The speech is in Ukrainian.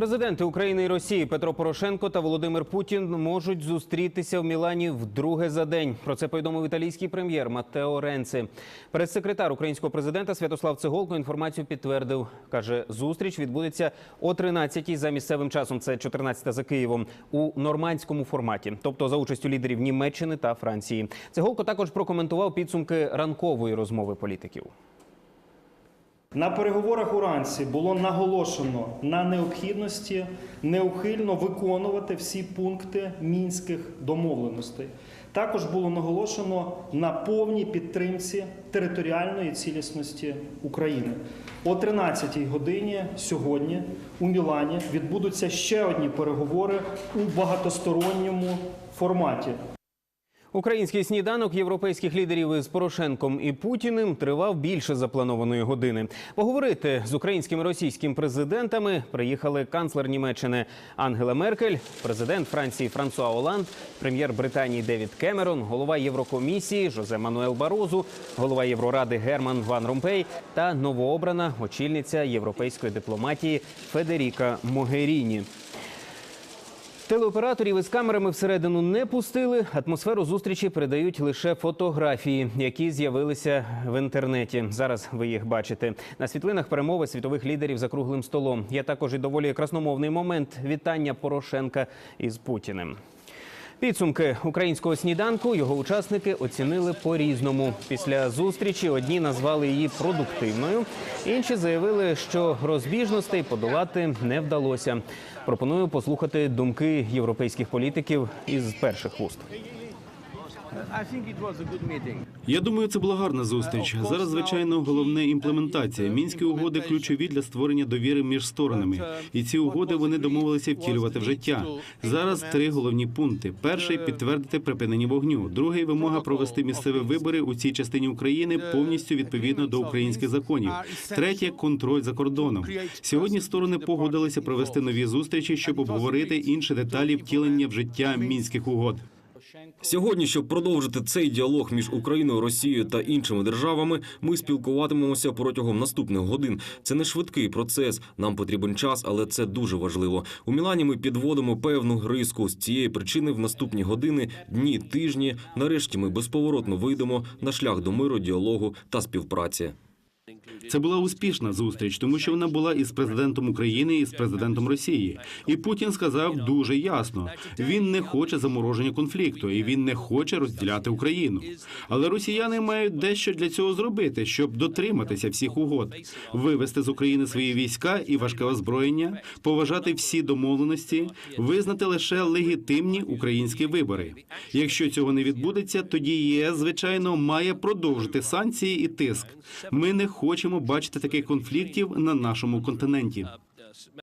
Президенти України і Росії Петро Порошенко та Володимир Путін можуть зустрітися в Мілані вдруге за день. Про це повідомив італійський прем'єр Маттео Ренци. Прес-секретар українського президента Святослав Цеголко інформацію підтвердив. каже, зустріч відбудеться о 13-й за місцевим часом. Це 14 за Києвом у нормандському форматі, тобто за участю лідерів Німеччини та Франції. Цеголко також прокоментував підсумки ранкової розмови політиків. На переговорах уранці було наголошено на необхідності неухильно виконувати всі пункти мінських домовленостей. Також було наголошено на повній підтримці територіальної цілісності України. О 13-й годині сьогодні у Мілані відбудуться ще одні переговори у багатосторонньому форматі. Український сніданок європейських лідерів із Порошенком і Путіним тривав більше запланованої години. Поговорити з українським і російським президентами приїхали канцлер Німеччини Ангела Меркель, президент Франції Франсуа Оланд, прем'єр Британії Девід Кемерон, голова Єврокомісії Жозе Мануел Барозу, голова Євроради Герман Ван Ромпей та новообрана очільниця європейської дипломатії Федеріка Могеріні. Телеоператорів із камерами всередину не пустили. Атмосферу зустрічі передають лише фотографії, які з'явилися в інтернеті. Зараз ви їх бачите. На світлинах перемови світових лідерів за круглим столом. Є також і доволі красномовний момент вітання Порошенка із Путіним. Підсумки українського сніданку його учасники оцінили по-різному. Після зустрічі одні назвали її продуктивною, інші заявили, що розбіжностей подолати не вдалося. Пропоную послухати думки європейських політиків із перших вуст. Я думаю, це була гарна зустріч. Зараз, звичайно, головне імплементація. Мінські угоди ключові для створення довіри між сторонами. І ці угоди вони домовилися втілювати в життя. Зараз три головні пункти: перший підтвердити припинення вогню. Другий вимога провести місцеві вибори у цій частині України повністю відповідно до українських законів. Третє контроль за кордоном. Сьогодні сторони погодилися провести нові зустрічі, щоб обговорити інші деталі втілення в життя мінських угод. Сьогодні, щоб продовжити цей діалог між Україною, Росією та іншими державами, ми спілкуватимемося протягом наступних годин. Це не швидкий процес. Нам потрібен час, але це дуже важливо. У Мілані ми підводимо певну риску. З цієї причини в наступні години, дні, тижні, нарешті ми безповоротно вийдемо на шлях до миру, діалогу та співпраці. Це була успішна зустріч, тому що вона була із президентом України і з президентом Росії. І Путін сказав дуже ясно: він не хоче замороження конфлікту, і він не хоче розділяти Україну. Але росіяни мають дещо для цього зробити, щоб дотриматися всіх угод, вивести з України свої війська і важке озброєння, поважати всі домовленості, визнати лише легітимні українські вибори. Якщо цього не відбудеться, тоді ЄС, звичайно, має продовжити санкції і тиск. Ми не хочемо бачити таких конфліктів на нашому континенті.